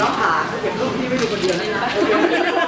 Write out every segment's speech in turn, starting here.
น้องขาเก็บรูปที่ไม่อยู่คนเดียวนะ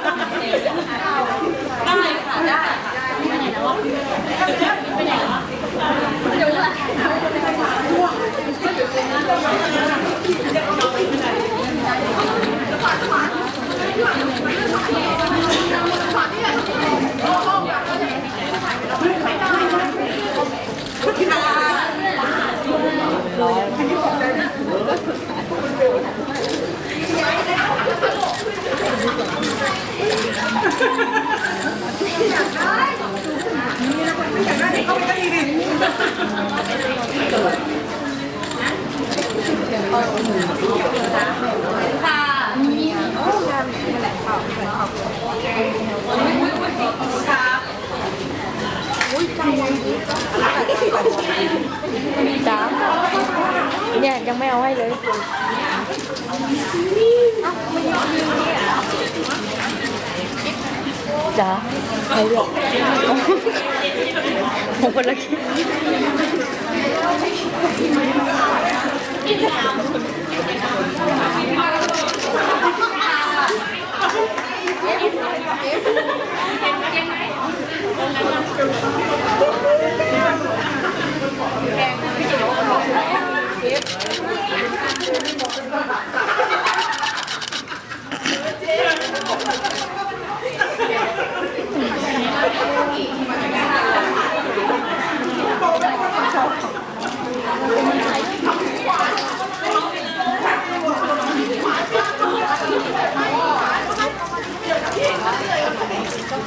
จ้าเนี่ยยังไม่เอาให้เลยจ้าใครเลือกผมคนละคิด